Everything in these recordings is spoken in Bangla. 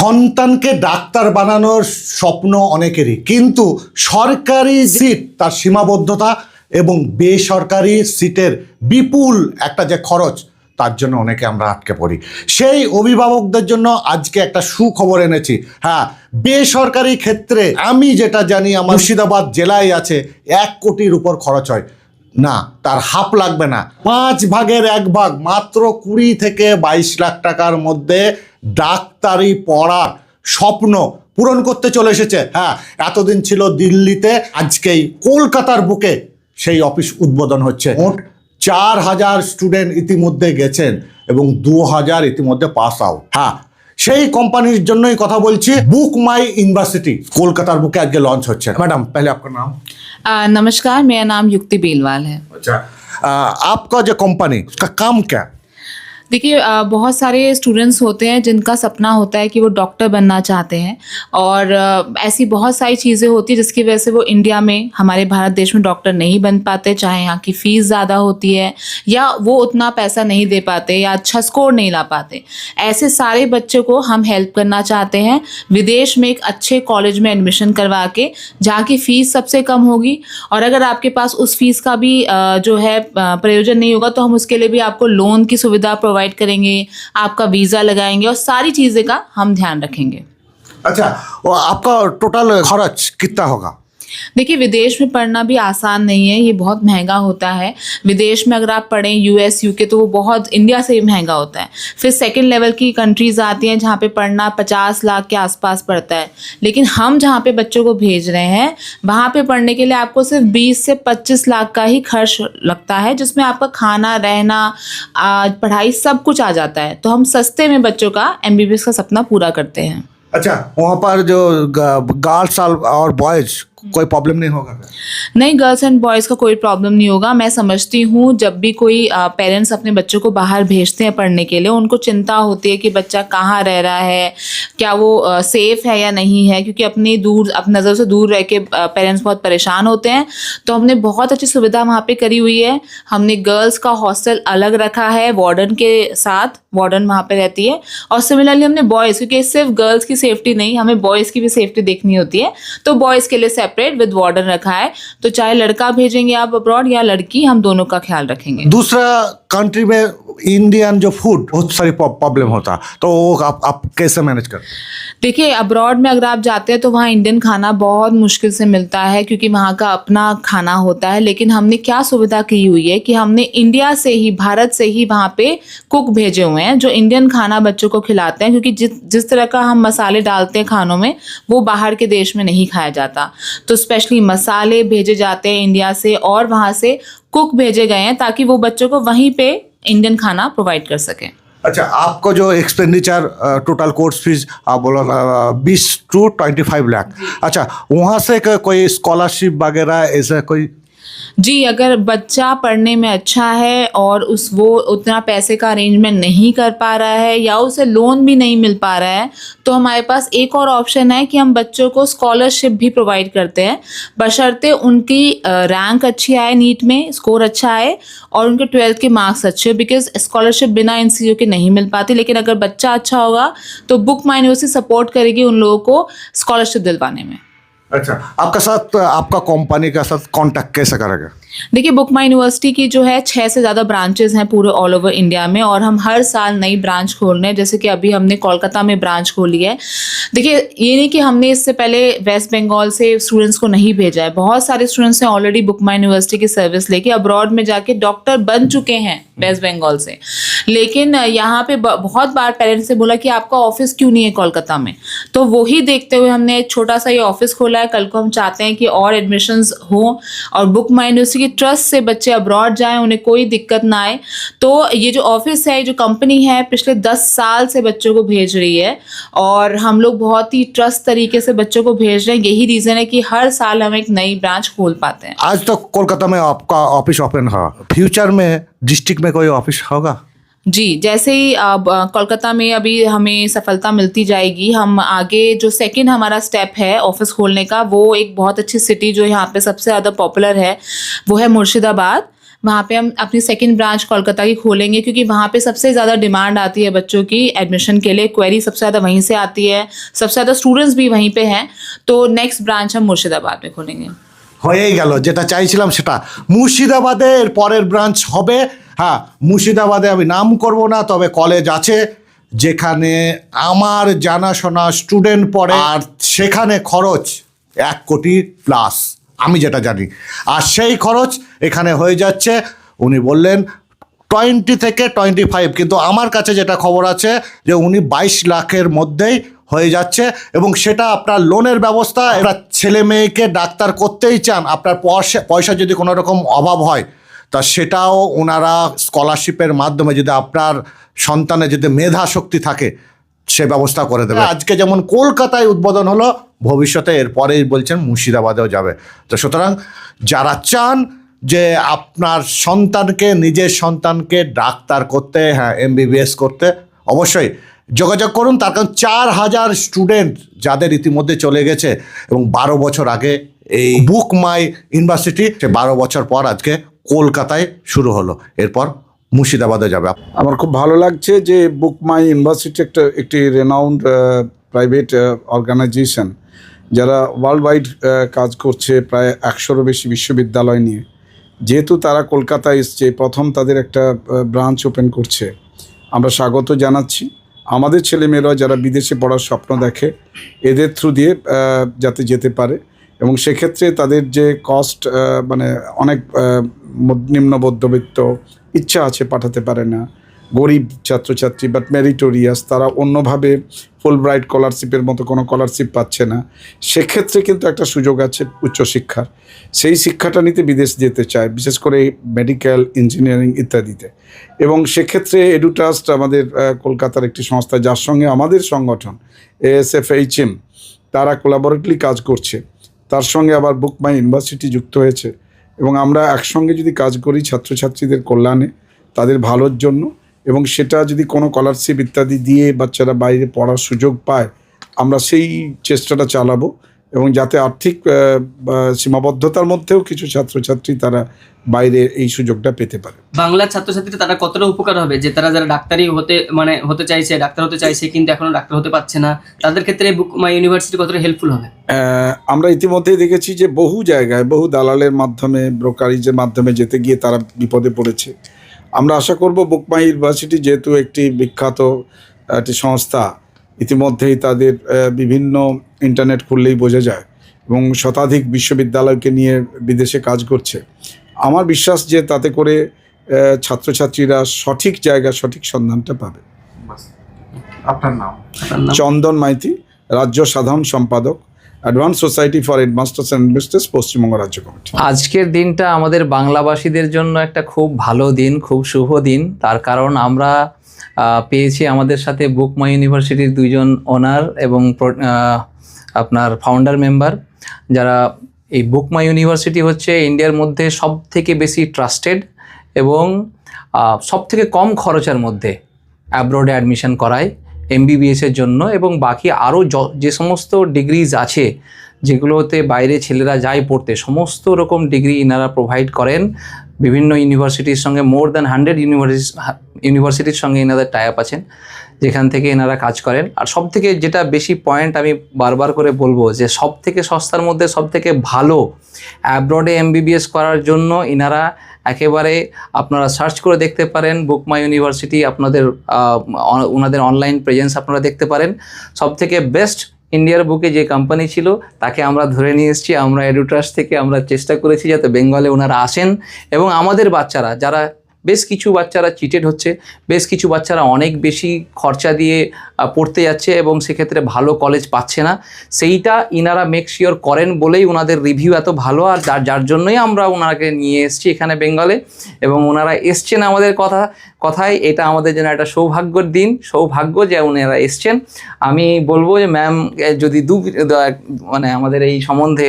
সন্তানকে ডাক্তার বানানোর স্বপ্ন অনেকেরই। কিন্তু সরকারি সিট তার সীমাবদ্ধতা এবং বেসরকারি সিটের বিপুল একটা যে খরচ, তার জন্য অনেকে আমরা আটকে পড়ি। সেই অভিভাবকদের জন্য আজকে একটা সুখবর এনেছি। হ্যাঁ বেসরকারি ক্ষেত্রে আমি যেটা জানি, আমার মুর্শিদাবাদ জেলায় আছে, এক কোটির উপর খরচ হয়। না, তার হাফ লাগবে না। পাঁচ ভাগের এক ভাগ, মাত্র কুড়ি থেকে বাইশ লাখ টাকার মধ্যে ডাক্তারি পড়ার স্বপ্ন পূরণ করতে চলে এসেছে। হ্যাঁ এতদিন ছিল দিল্লিতে, আজকেই কলকাতার বুকে সেই অফিস উদ্বোধন হচ্ছে। মোট চার হাজার স্টুডেন্ট ইতিমধ্যে গেছেন এবং দু হাজার ইতিমধ্যে পাস আউট। হ্যাঁ সেই কোম্পানির জন্যই কথা বলছি, বুক মাই ইউনিভার্সিটি কলকাতার বুকে আজকে লঞ্চ হচ্ছে। ম্যাডাম, তাহলে আপনার নাম? नमस्कार मेरा नाम युक्ति बेलवाल है। अच्छा आपका जो कंपनी उसका काम क्या? देखिए बहुत सारे स्टूडेंट्स होते हैं जिनका सपना होता है कि वो डॉक्टर बनना चाहते हैं और ऐसी बहुत सारी चीज़ें होती हैं जिसकी वजह से वो इंडिया में, हमारे भारत देश में डॉक्टर नहीं बन पाते, चाहे यहाँ की फ़ीस ज़्यादा होती है या वो उतना पैसा नहीं दे पाते या अच्छा स्कोर नहीं ला पाते। ऐसे सारे बच्चों को हम हेल्प करना चाहते हैं। विदेश में एक अच्छे कॉलेज में एडमिशन करवा के, जहाँ की फ़ीस सबसे कम होगी और अगर आपके पास उस फ़ीस का भी जो है प्रयोजन नहीं होगा तो हम उसके लिए भी आपको लोन की सुविधा प्रोवाइड करेंगे, आपका वीज़ा लगाएँगे और सारी चीज़ें का हम ध्यान रखेंगे। अच्छा और आपका टोटल खर्च कितना होगा? देखिए, विदेश में पढ़ना भी आसान नहीं है, ये बहुत महँगा होता है। विदेश में अगर आप पढ़ें यूएस यूके तो वो बहुत इंडिया से भी महँगा होता है। फिर सेकंड लेवल की कंट्रीज़ आती हैं जहाँ पे पढ़ना पचास लाख के आसपास पड़ता है। लेकिन हम जहाँ पे बच्चों को भेज रहे हैं, वहाँ पे पढ़ने के लिए आपको सिर्फ़ 20 से 25 लाख का ही खर्च लगता है, जिसमें आपका खाना, रहना पढ़ाई सब कुछ आ जाता है। तो हम सस्ते में बच्चों का एमबीबीएस का सपना पूरा करते हैं। अच्छा वहाँ पर जो गर्ल्स और बॉयज़ कोई प्रॉब्लम नहीं होगा नहीं गर्ल्स एंड बॉयज़ का कोई प्रॉब्लम नहीं होगा। मैं समझती हूँ, जब भी कोई पेरेंट्स अपने बच्चों को बाहर भेजते हैं पढ़ने के लिए, उनको चिंता होती है कि बच्चा कहाँ रह रहा है, क्या वो सेफ़ है या नहीं है, क्योंकि अपनी दूर अपनी नज़र से दूर रह के पेरेंट्स बहुत परेशान होते हैं। तो हमने बहुत अच्छी सुविधा वहाँ पे करी हुई है। हमने गर्ल्स का हॉस्टल अलग रखा है वार्डन के साथ वार्डन वहाँ पर रहती है। और सिमिलरली हमने बॉयज़ क्योंकि सिर्फ़ गर्ल्स की सेफ्टी नहीं, हमें बॉयज़ की भी सेफ्टी देखनी होती है। तो बॉयज़ के लिए सेपरेट विद वार्डन रखा है तो चाहे लड़का भेजेंगे आप अब्रॉड या लड़की हम दोनों का ख्याल रखेंगे। दूसरा कंट्री में इंडियन जो फ़ूड बहुत सारी प्रॉब्लम होता तो वो आप, आप कैसे मैनेज करते? देखिए अब्रॉड में अगर आप जाते हैं तो वहाँ इंडियन खाना बहुत मुश्किल से मिलता है क्योंकि वहाँ का अपना खाना होता है लेकिन हमने क्या सुविधा की हुई है कि हमने इंडिया से ही भारत से ही वहाँ पे कुक भेजे हुए हैं जो इंडियन खाना बच्चों को खिलाते हैं क्योंकि जिस जिस तरह का हम मसाले डालते हैं खानों में वो बाहर के देश में नहीं खाया जाता। तो स्पेशली मसाले भेजे जाते हैं इंडिया से और वहाँ से कुक भेजे गए हैं ताकि वो बच्चों को वहीं पे इंडियन खाना प्रोवाइड कर सकें। अच्छा आपको जो एक्सपेंडिचर टोटल कोर्स फ़ीस आप बोलो बीस टू ट्वेंटी फाइव लाख अच्छा वहाँ से कोई स्कॉलरशिप वगैरह ऐसा कोई जी, अगर बच्चा पढ़ने में अच्छा है और उस वो उतना पैसे का अरेंजमेंट नहीं कर पा रहा है या उसे लोन भी नहीं मिल पा रहा है तो हमारे पास एक और ऑप्शन है कि हम बच्चों को स्कॉलरशिप भी प्रोवाइड करते हैं। बशर्ते उनकी रैंक अच्छी आए नीट में स्कोर अच्छा आए और उनके ट्वेल्थ के मार्क्स अच्छे हो बिकॉज़ स्कॉलरशिप बिना चीज़ों के नहीं मिल पाती। लेकिन अगर बच्चा अच्छा होगा तो बुक यूनिवर्सिटी सपोर्ट करेगी उन लोगों को स्कॉलरशिप दिलवाने में। अच्छा आपका साथ, आपका कंपनी का साथ कांटेक्ट कैसे करेगा? देखिए बुक माई यूनिवर्सिटी की जो है छः से ज़्यादा ब्रांचेज हैं पूरे ऑल ओवर इंडिया में और हम हर साल नई ब्रांच खोल रहे हैं। जैसे कि अभी हमने कोलकाता में ब्रांच खोली है। देखिए, ये नहीं कि हमने इससे पहले वेस्ट बंगाल से स्टूडेंट्स को नहीं भेजा है। बहुत सारे स्टूडेंट्स हैं ऑलरेडी बुक माई यूनिवर्सिटी की सर्विस लेके अब्रॉड में जाके डॉक्टर बन चुके हैं। वेस्ट बंगाल से। लेकिन यहाँ पे बहुत बार पेरेंट्स से बोला कि आपका ऑफ़िस क्यों नहीं है कोलकाता में? तो वही देखते हुए हमने एक छोटा सा ये ऑफ़िस खोला है। कल को हम चाहते हैं कि और एडमिशन्स हों और बुक माई की ट्रस्ट से बच्चे अब्रॉड जाएँ, उन्हें कोई दिक्कत ना आए। तो ये जो ऑफ़िस है जो कंपनी है, पिछले दस साल से बच्चों को भेज रही है और हम लोग बहुत ही ट्रस्ट तरीके से बच्चों को भेज रहे हैं। यही रीज़न है कि हर साल हम एक नई ब्रांच खोल पाते हैं। आज तो कोलकाता में आपका ऑफ़िस ओपन हुआ फ्यूचर में डिस्ट्रिक्ट में कोई ऑफ़िस होगा? जी, जैसे ही कोलकाता में अभी हमें सफलता मिलती जाएगी, हम आगे जो सेकंड हमारा स्टेप है ऑफ़िस खोलने का, वो एक बहुत अच्छी सिटी जो यहाँ पे सबसे ज़्यादा पॉपुलर है, वो है मुर्शिदाबाद। वहाँ पे हम अपनी सेकंड ब्रांच कोलकाता की खोलेंगे, क्योंकि वहाँ पे सबसे ज़्यादा डिमांड आती है बच्चों की एडमिशन के लिए। क्वेरी सबसे ज़्यादा वहीं से आती है, सबसे ज़्यादा स्टूडेंट्स भी वहीं पे हैं। तो नेक्स्ट ब्रांच हम मुर्शिदाबाद में खोलेंगे। হয়েই গেল, যেটা চাইছিলাম সেটা। মুর্শিদাবাদে এর পরের ব্রাঞ্চ হবে। হ্যাঁ মুর্শিদাবাদে আমি নাম করব না, তবে কলেজ আছে, যেখানে আমার জানাশোনা স্টুডেন্ট পড়ে, আর সেখানে খরচ এক কোটি প্লাস আমি যেটা জানি। আর সেই খরচ এখানে হয়ে যাচ্ছে, উনি বললেন টোয়েন্টি থেকে টোয়েন্টি ফাইভ কিন্তু আমার কাছে যেটা খবর আছে, যে উনি বাইশ লাখের মধ্যেই হয়ে যাচ্ছে এবং সেটা আপনার লোনের ব্যবস্থা, আপনার ছেলে মেয়েকে ডাক্তার করতেই চান, আপনার পয়সা পয়সা যদি কোনো রকম অভাব হয়, তা সেটাও ওনারা স্কলারশিপের মাধ্যমে যদি আপনার সন্তানের যদি মেধা শক্তি থাকে, সে ব্যবস্থা করে দেবে। আজকে যেমন কলকাতায় উদ্বোধন হলো, ভবিষ্যতে এরপরেই বলছেন মুর্শিদাবাদেও যাবে। তো সুতরাং যারা চান যে আপনার সন্তানকে, নিজের সন্তানকে ডাক্তার করতে হ্যাঁ এমবিবিএস করতে, অবশ্যই যোগাযোগ করুন, তার কারণ চার হাজার স্টুডেন্ট যাদের ইতিমধ্যে চলে গেছে এবং বারো বছর আগে এই বুক মাই ইউনিভার্সিটি সে বারো বছর পর আজকে কলকাতায় শুরু হলো। এরপর মুর্শিদাবাদে যাবে। আমার খুব ভালো লাগছে যে বুক মাই ইউনিভার্সিটি একটা, একটি রেনাউন্ড প্রাইভেট অর্গানাইজেশন যারা ওয়ার্ল্ড ওয়াইড কাজ করছে প্রায় একশোরও বেশি বিশ্ববিদ্যালয় নিয়ে। যেহেতু তারা কলকাতায় এসছে, প্রথম তাদের একটা ব্রাঞ্চ ওপেন করছে। আমরা স্বাগত জানাচ্ছি। আমাদের ছেলেমেয়েরা যারা বিদেশে পড়ার স্বপ্ন দেখে, এদের থ্রু দিয়ে যাতে যেতে পারে। এবং সেক্ষেত্রে তাদের যে কস্ট মানে অনেক নিম্ন মধ্যবিত্ত ইচ্ছা আছে পাঠাতে পারে না। গরিব ছাত্রছাত্রী বাট মেরিটোরিয়াস তারা অন্যভাবে ফুল ব্রাইট স্কলারশিপের মতো কোনো স্কলারশিপ পাচ্ছে না। সেক্ষেত্রে কিন্তু একটা সুযোগ আছে উচ্চশিক্ষার। সেই শিক্ষাটা নিতে বিদেশ যেতে চায়, বিশেষ করে মেডিকেল ইঞ্জিনিয়ারিং ইত্যাদিতে। এবং সেক্ষেত্রে এডুটাস্ট আমাদের কলকাতার একটি সংস্থা, যার সঙ্গে আমাদের সংগঠন এএসএফএইচএম তারা কোলাবোরেটলি কাজ করছে। তার সঙ্গে আবার বুক মাই ইউনিভার্সিটি যুক্ত হয়েছে। এবং আমরা একসঙ্গে যদি কাজ করি ছাত্রছাত্রীদের কল্যাণে, তাদের ভালোর জন্য এবং সেটা যদি কোনো স্কলারশিপ ইত্যাদি দিয়ে বাচ্চারা বাইরে পড়ার সুযোগ পায় আমরা সেই চেষ্টাটা চালাবো এবং যাতে আর্থিক সীমাবদ্ধতার মধ্যেও কিছু ছাত্রছাত্রী তারা বাইরে এই সুযোগটা পেতে পারে। বাংলার ছাত্রছাত্রীরা তারা কতটা উপকার হবে? যে তারা যারা ডাক্তারি হতে মানে হতে চাইছে ডাক্তার হতে চাইছে কিন্তু এখনও ডাক্তার হতে পারছে না তাদের ক্ষেত্রে বুক মাই ইউনিভার্সিটি কতটা হেল্পফুল হবে? আমরা ইতিমধ্যেই দেখেছি যে বহু জায়গায় বহু দালালের মাধ্যমে ব্রোকারিজের মাধ্যমে যেতে গিয়ে তারা বিপদে পড়েছে। আমরা আশা করব বুকমাই ইউনিভার্সিটি যেহেতু একটি বিখ্যাত একটি সংস্থা ইতিমধ্যেই তাদের বিভিন্ন ইন্টারনেট খুললেই বোঝা যায় এবং শতাধিক বিশ্ববিদ্যালয়কে নিয়ে বিদেশে কাজ করছে। আমার বিশ্বাস যে তাতে করে ছাত্রছাত্রীরা সঠিক জায়গা সঠিক সন্ধানটা পাবে। আপনার নাম? আপনার নাম? চন্দন মাইতি রাজ্য সাধারণ সম্পাদক। Advance society for headmasters and investors Paschimbanga রাজ্য কমিটি আজকের দিনটা আমাদের বাংলাবাসীদের জন্য একটা খুব ভালো দিন, খুব শুভ দিন। তার কারণ আমরা পেয়েছি আমাদের সাথে বুকমা ইউনিভার্সিটির দুইজন ওনার এবং আপনার ফাউন্ডার মেম্বার যারা এই বুকমা ইউনিভার্সিটি হচ্ছে ইন্ডিয়ার মধ্যে সব থেকে বেশি ট্রাস্টেড এবং সব থেকে কম খরচের মধ্যে অ্যাব্রোডে অ্যাডমিশন করায়। এমবিবিএসের জন্য এবং বাকি আরও যে সমস্ত ডিগ্রিজ আছে, যেগুলোতে বাইরে ছেলেরা যায় পড়তে, সমস্ত রকম ডিগ্রি ইনারা প্রোভাইড করেন। বিভিন্ন ইউনিভার্সিটির সঙ্গে মোর দ্যান হান্ড্রেড ইউনিভার্সিটি ইউনিভার্সিটির সঙ্গে এনাদের টাই আপ আছেন, যেখান থেকে এনারা কাজ করেন। আর সব থেকে যেটা বেশি পয়েন্ট আমি বারবার করে বলব, যে সব থেকে সস্তার মধ্যে সব থেকে ভালো অ্যাব্রডে এমবিবিএস করার জন্য ইনারা একেবারে আপনারা সার্চ করে দেখতে পারেন বুকমা ইউনিভার্সিটি আপনাদের ওনাদের অনলাইন প্রেজেন্স আপনারা দেখতে পারেন। সব থেকে বেস্ট ইন্ডিয়ার বুকে যে কোম্পানি ছিল, তাকে আমরা ধরে নিয়ে এসেছি, আমরা এডুট্রাস থেকে আমরা চেষ্টা করেছি যাতে বেঙ্গলে ওনারা আসেন। এবং আমাদের বাচ্চারা, যারা বেশ কিছু বাচ্চারা চিটেড হচ্ছে, বেশ কিছু বাচ্চারা অনেক বেশি খরচা দিয়ে পড়তে যাচ্ছে এবং সেক্ষেত্রে ভালো কলেজ পাচ্ছে না। সেইটা ইনারা মেক শিওর করেন বলেই ওনাদের রিভিউ এত ভালো আর যার জন্যই আমরা ওনাকে নিয়ে এসেছি এখানে বেঙ্গলে এবং ওনারা এসছেন আমাদের কথা, কথায়। এটা আমাদের জন্য একটা সৌভাগ্যর দিন, সৌভাগ্য যে ওনারা এসছেন। আমি বলব যে ম্যাম যদি দু মানে আমাদের এই সম্বন্ধে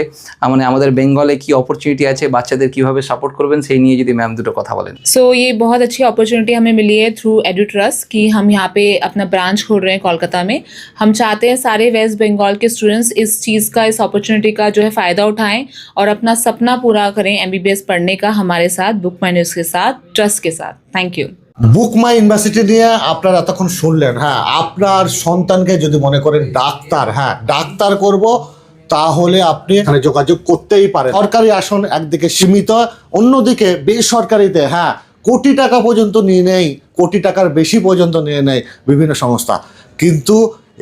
মানে আমাদের বেঙ্গলে কি অপরচুনিটি আছে, বাচ্চাদের কীভাবে সাপোর্ট করবেন, সেই নিয়ে যদি ম্যাম দুটো কথা বলেন। सो ये बहुत अच्छी अपॉर्चुनिटी हमें मिली है थ्रू एडुट्रस्ट कि हम यहाँ पे अपना ब्रांच खोल रहे हैं कोलकाता में हम चाहते हैं सारे वेस्ट बंगाल के स्टूडेंट्स इस चीज़ का इस अपॉर्चुनिटी का जो है फ़ायदा उठाएं और अपना सपना पूरा करें एमबीबीएस पढ़ने का हमारे साथ बुक माई न्यूज़ के साथ ट्रस्ट के साथ थैंक यू বুকমা ইউনিভার্সিটি নিয়ে আপনারা এতক্ষণ শুনলেন হ্যাঁ আপনার সন্তানকে যদি মনে করেন ডাক্তার হ্যাঁ ডাক্তার করব তাহলে আপনি এখানে যোগাযোগ করতেই পারেন সরকারি আসন একদিকে সীমিত অন্যদিকে বেসরকারিতে হ্যাঁ কোটি টাকা পর্যন্ত নিয়ে নেই কোটি টাকার বেশি পর্যন্ত নিয়ে নেয় বিভিন্ন সংস্থা। কিন্তু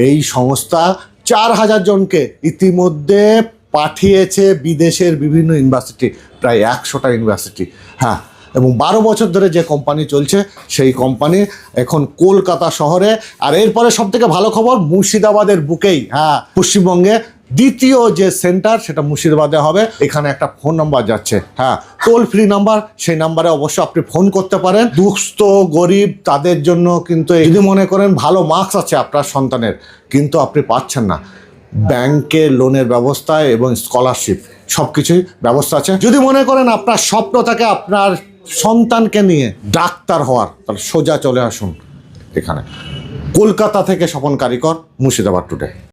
এই সংস্থা চার হাজার জনকে ইতিমধ্যে পাঠিয়েছে বিদেশের বিভিন্ন ইউনিভার্সিটি, প্রায় একশোটা ইউনিভার্সিটি। হ্যাঁ এবং বারো বছর ধরে যে কোম্পানি চলছে, সেই কোম্পানি এখন কলকাতা শহরে। আর এরপরে সব থেকে ভালো খবর, মুর্শিদাবাদের বুকেই হ্যাঁ পশ্চিমবঙ্গে দ্বিতীয় যে সেন্টার, সেটা মুর্শিদাবাদে হবে। এখানে একটা ফোন নাম্বার যাচ্ছে। হ্যাঁ টোল ফ্রি নাম্বার, সেই নাম্বারে অবশ্যই আপনি ফোন করতে পারেন। দুস্থ, গরিব, তাদের জন্য কিন্তু যদি মনে করেন ভালো মার্কস আছে আপনার সন্তানের, কিন্তু আপনি পাচ্ছেন না। ব্যাংকে লোনের ব্যবস্থা এবং স্কলারশিপ সব কিছুই ব্যবস্থা আছে। যদি মনে করেন আপনার স্বপ্ন থাকে আপনার সন্তানকে নিয়ে ডাক্তার হওয়ার, তাহলে সোজা চলে আসুন এখানে। কলকাতা থেকে স্বপন কারিকর, মুর্শিদাবাদ টুডে